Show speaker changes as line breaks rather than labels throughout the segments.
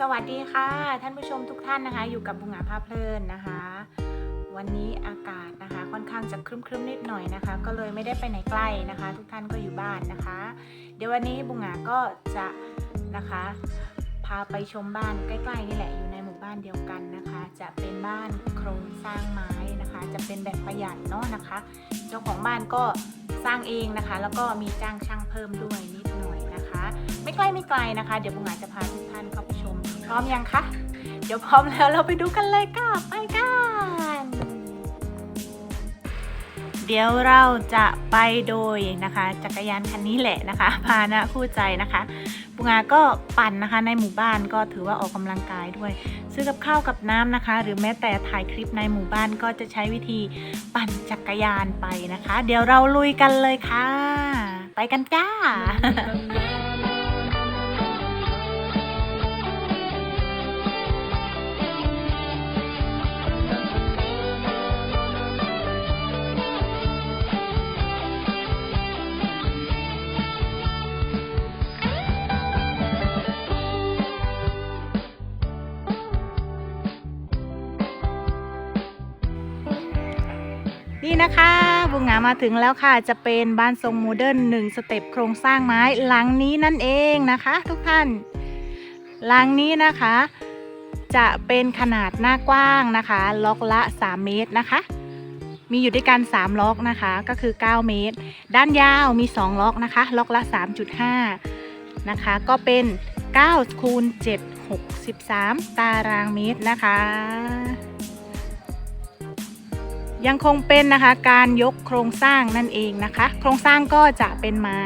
สวัสดีค่ะ ท่านผู้ชมทุกท่านนะคะ อยู่กับบุงหาภาพเพลินนะคะ วันนี้อากาศนะคะ ค่อนข้างจะครึ้มๆนิดหน่อยนะคะ ก็เลยไม่ได้ไปไหนไกล้นะคะ ทุกท่านก็อยู่บ้านนะคะ เดี๋ยววันนี้บุงหาก็จะนะคะ พาไปชมบ้านใกล้ๆนี่แหละอยู่ในหมู่บ้านเดียวกันนะคะ จะเป็นบ้านโครงสร้างไม้นะคะ จะเป็นแบบประหยัดเนาะนะคะ เจ้าของบ้านก็สร้างเองนะคะ แล้วก็มีจ้างช่างเพิ่มด้วยนิด ไม่ใกล้ไม่ไกลนะคะ เดี๋ยวบุงอาจจะพาทุกท่านเข้าไปชม พร้อมยังคะ เดี๋ยวพร้อมแล้วเราไปดูกันเลยค่ะ ไปกัน เดี๋ยวเราจะไปโดยนะคะ จักรยานคันนี้แหละนะคะพาหนะคู่ใจนะคะบุงาก็ปั่นนะคะในหมู่บ้านก็ถือว่าออกกำลังกายด้วย ซื้อกับข้าวกับน้ำนะคะ หรือแม้แต่ถ่ายคลิปในหมู่บ้านก็จะใช้วิธีปั่นจักรยานไปนะคะ เดี๋ยวเราลุยกันเลยค่ะ ไปกันจ้า นี่นะคะบุงหงามาถึงแล้วค่ะจะเป็นบ้านทรงโมเดิร์นหนึ่งสเต็ปโครงสร้างไม้หลังนี้นั่นเองนะคะ ทุกท่าน หลังนี้นะคะ จะเป็นขนาดหน้ากว้างนะคะ ล็อกละ 3 เมตรนะคะ มีอยู่ด้วยกัน 3 ล็อกนะคะก็คือ 9 เมตร ด้านยาวมี 2 ล็อกนะคะ ล็อกละ 3.5 นะคะ ก็เป็น9คูณ7 63 ตารางเมตรนะคะ ยังคงเป็นนะคะการยกโครงสร้างนั่นเองนะคะ โครงสร้างก็จะเป็นไม้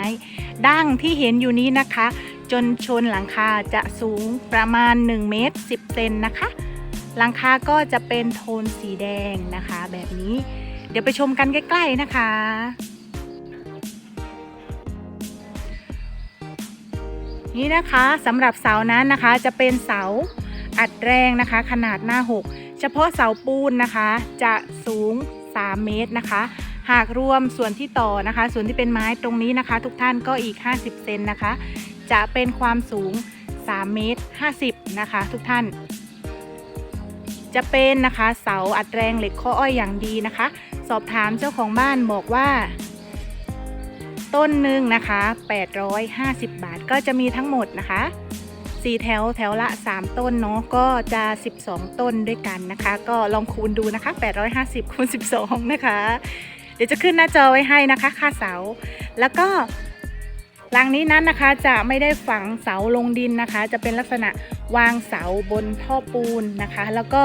ดั้งที่เห็นอยู่นี้นะคะ จนชนหลังคาจะสูงประมาณ1เมตร10เซนนะคะ หลังคาก็จะเป็นโทนสีแดงนะคะ แบบนี้เดี๋ยวไปชมกันใกล้ ๆ นะคะนี่นะคะสำหรับเสานั้นนะคะจะเป็นเสาอัดแรงนะคะ ขนาดหน้า 6 เฉพาะเสาปูนนะคะ จะสูง 3 เมตรนะคะ หากรวมส่วนที่ต่อนะคะ ส่วนที่เป็นไม้ตรงนี้นะคะ ทุกท่านก็อีก 50 เซนนะคะ จะเป็นความสูง 3 เมตร 50 นะคะ ทุกท่าน จะเป็นนะคะเสาอัดแรงเหล็กข้ออ้อยอย่างดีนะคะ สอบถามเจ้าของบ้านบอกว่าต้นหนึ่งนะคะ 850 บาทก็จะมีทั้งหมดนะคะ 4แถวแถวละ 3 ต้นเนาะก็จะ 12 ต้นด้วยกันนะคะ ก็ลองคูณดูนะคะ 850คูณ12 นะคะ เดี๋ยวจะขึ้นหน้าจอไว้ให้นะคะค่าเสา แล้วก็หลังนี้นั้นนะคะจะไม่ได้ฝังเสาลงดินนะคะ จะเป็นลักษณะวางเสาบนท่อปูนนะคะ แล้วก็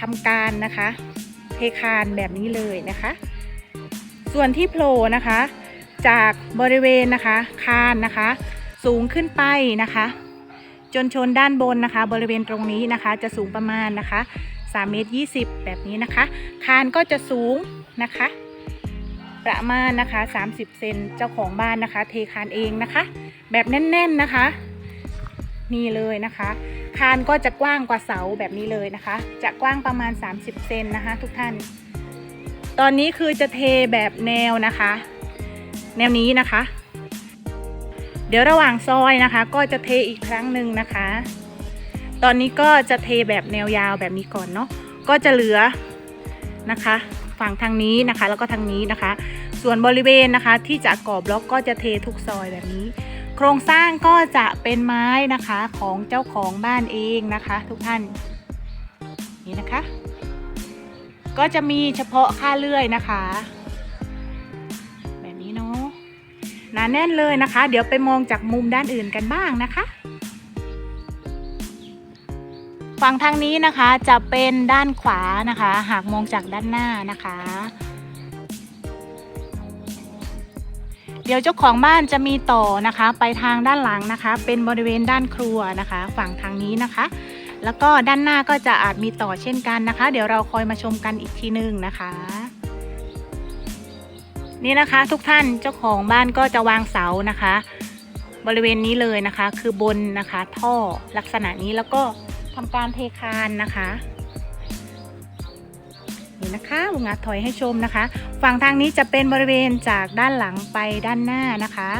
ทำการนะคะเทคานแบบนี้เลยนะคะ ส่วนที่โผล่นะคะ จากบริเวณนะคะคานนะคะ สูงขึ้นไปนะคะ จนชนด้านบนนะคะ บริเวณตรงนี้นะคะ จะสูงประมาณนะคะ3เมตร20 แบบนี้นะคะ คานก็จะสูงนะคะ ประมาณนะคะ 30 เซนเจ้าของบ้านนะคะ เทคานเองนะคะ แบบแน่น ๆนะคะ นี่เลยนะคะ คานก็จะกว้างกว่าเสาแบบนี้เลยนะคะ จะกว้างประมาณ 30 เซนนะคะ ทุกท่าน ตอนนี้คือจะเทแบบแนวนะคะ แนวนี้นะคะ ดี๋ยวระหว่างซอยนะคะ ก็จะเทอีกครั้งหนึ่งนะคะ ตอนนี้ก็จะเทแบบแนวยาวแบบนี้ก่อนเนาะก็จะเหลือนะคะ ฝั่งทางนี้นะคะ แล้วก็ทางนี้นะคะ ส่วนบริเวณนะคะที่จะก่อบล็อกก็จะเททุกซอยแบบนี้ โครงสร้างก็จะเป็นไม้นะคะของเจ้าของบ้านเองนะคะ ทุกท่านนี่นะคะ ก็จะมีเฉพาะค่าเลื่อยนะคะ แน่นเลยนะคะ เดี๋ยวไปมองจากมุมด้านอื่นกันบ้างนะคะฝั่งทางนี้นะคะจะเป็นด้านขวานะคะ หากมองจากด้านหน้านะคะ เดี๋ยวเจ้าของบ้านจะมีต่อนะคะ ไปทางด้านหลังนะคะ เป็นบริเวณด้านครัวนะคะ ฝั่งทางนี้นะคะ แล้วก็ด้านหน้าก็จะอาจมีต่อเช่นกันนะคะ เดี๋ยวเราคอยมาชมกันอีกทีหนึงนะคะ นี่นะคะทุกท่านเจ้าของบ้านก็จะวางเสานะคะ บริเวณนี้เลยนะคะ คือบนนะคะ ท่อลักษณะนี้แล้วก็ทำการเทคานนะคะนี่นะคะบุงอาจถอยให้ชมนะคะ ฝั่งทางนี้จะเป็นบริเวณจากด้านหลังไปด้านหน้านะคะ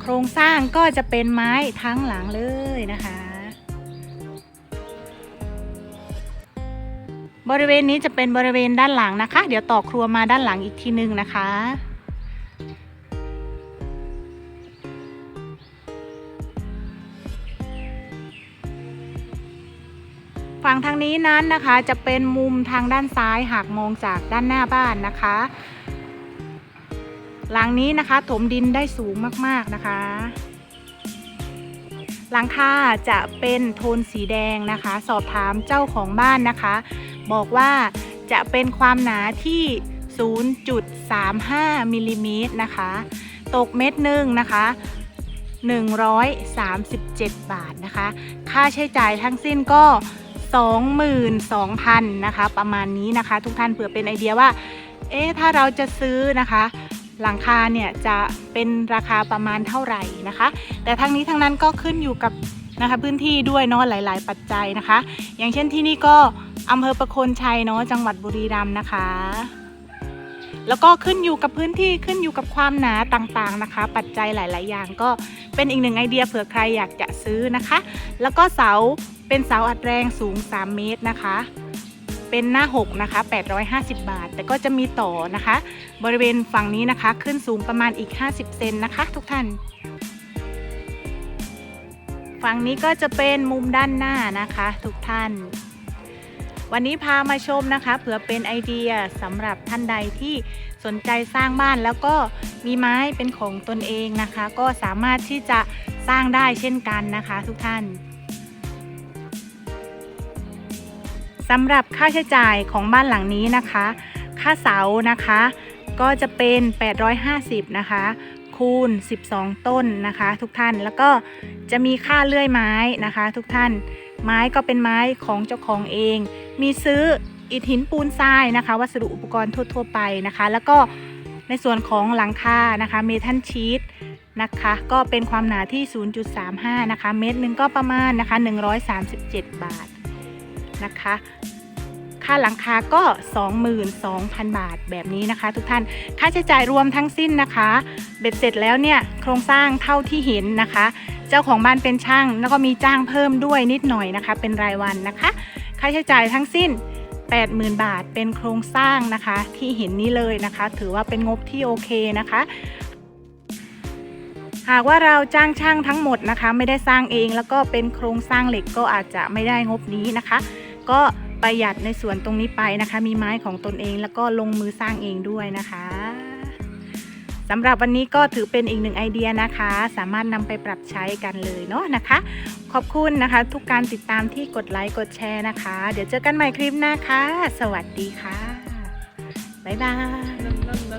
โครงสร้างก็จะเป็นไม้ทั้งหลังเลยนะคะ บริเวณนี้จะเป็นบริเวณด้านหลังนะคะ เดี๋ยวต่อครัวมาด้านหลังอีกทีนึงนะคะ ฝั่งทางนี้นั้นนะคะจะเป็นมุมทางด้านซ้ายหากมองจากด้านหน้าบ้านนะคะ หลังนี้นะคะถมดินได้สูงมากๆนะคะหลังคาจะเป็นโทนสีแดงนะคะ สอบถามเจ้าของบ้านนะคะ บอกว่าจะเป็นความหนาที่ 0.35มิลลิเมตรนะคะ ตกเม็ดหนึ่งนะคะ 137 บาทนะคะ ค่าใช้จ่ายทั้งสิ้นก็ 22,000นะคะ ประมาณนี้นะคะ ทุกท่านเผื่อเป็นไอเดียว่า เอ๊ะ ถ้าเราจะซื้อนะคะหลังคาเนี่ยจะเป็นราคาประมาณเท่าไหร่นะคะ แต่ทั้งนี้ทั้งนั้นก็ขึ้นอยู่กับนะคะพื้นที่ด้วยเนาะหลาย ๆ ปัจจัยนะคะ อย่างเช่นที่นี่ก็ อำเภอประโคนชัยเนาะจังหวัดบุรีรัมย์นะคะ แล้วก็ขึ้นอยู่กับพื้นที่ขึ้นอยู่กับความหนาต่างๆนะคะ ปัจจัยหลาย ๆ อย่างก็เป็นอีกหนึ่งไอเดียเผื่อใครอยากจะซื้อนะคะ แล้วก็เสาเป็นเสาอัดแรงสูง 3 เมตรนะคะ เป็นหน้า 6 นะคะ 850 บาท แต่ก็จะมีต่อนะคะ บริเวณฝั่งนี้นะคะขึ้นสูงประมาณอีก 50 เซนนะคะ ทุกท่านฝั่งนี้ก็จะเป็นมุมด้านหน้านะคะ ทุกท่าน วันนี้พามาชมนะคะเผื่อเป็นไอเดียสำหรับท่านใดที่สนใจสร้างบ้านแล้วก็มีไม้เป็นของตนเองนะคะ ก็สามารถที่จะสร้างได้เช่นกันนะคะ ทุกท่านสำหรับค่าใช้จ่ายของบ้านหลังนี้นะคะ ค่าเสานะคะ ก็จะเป็น 850 นะคะ คูณ 12 ต้นนะคะ ทุกท่านแล้วก็จะมีค่าเลื่อยไม้นะคะ ทุกท่าน ไม้ก็เป็นไม้ของเจ้าของเอง มีซื้ออิฐหินปูนทรายนะคะ วัสดุอุปกรณ์ทั่วๆไปนะคะ แล้วก็ในส่วนของหลังคานะคะ เมทัลชีตนะคะ ก็เป็นความหนาที่ 0.35 นะคะ เมตรหนึ่งก็ประมาณนะคะ 137 บาทนะคะ ค่าหลังคาก็ 22,000 บาทแบบนี้นะคะ ทุกท่าน ค่าใช้จ่ายรวมทั้งสิ้นนะคะ เบ็ดเสร็จแล้วเนี่ย โครงสร้างเท่าที่เห็นนะคะ เจ้าของบ้านเป็นช่าง แล้วก็มีจ้างเพิ่มด้วยนิดหน่อยนะคะ เป็นรายวันนะคะ ค่าใช้จ่ายทั้งสิ้น 80,000 บาทเป็นโครงสร้างนะคะ ที่เห็นนี้เลยนะคะ ถือว่าเป็นงบที่โอเคนะคะ หากว่าเราจ้างช่างทั้งหมดนะคะ ไม่ได้สร้างเองแล้วก็เป็นโครงสร้างเหล็กก็อาจจะไม่ได้งบนี้นะคะ ก็ประหยัดในส่วนตรงนี้ไปนะคะ มีไม้ของตนเองแล้วก็ลงมือสร้างเองด้วยนะคะ สำหรับวันนี้ก็ถือเป็นอีกหนึ่งไอเดียนะคะ สามารถนำไปปรับใช้กันเลยเนาะนะคะ ขอบคุณนะคะ ทุกการติดตามที่กดไลค์กดแชร์นะคะ เดี๋ยวเจอกันใหม่คลิปหน้าค่ะ สวัสดีค่ะ บ๊ายบาย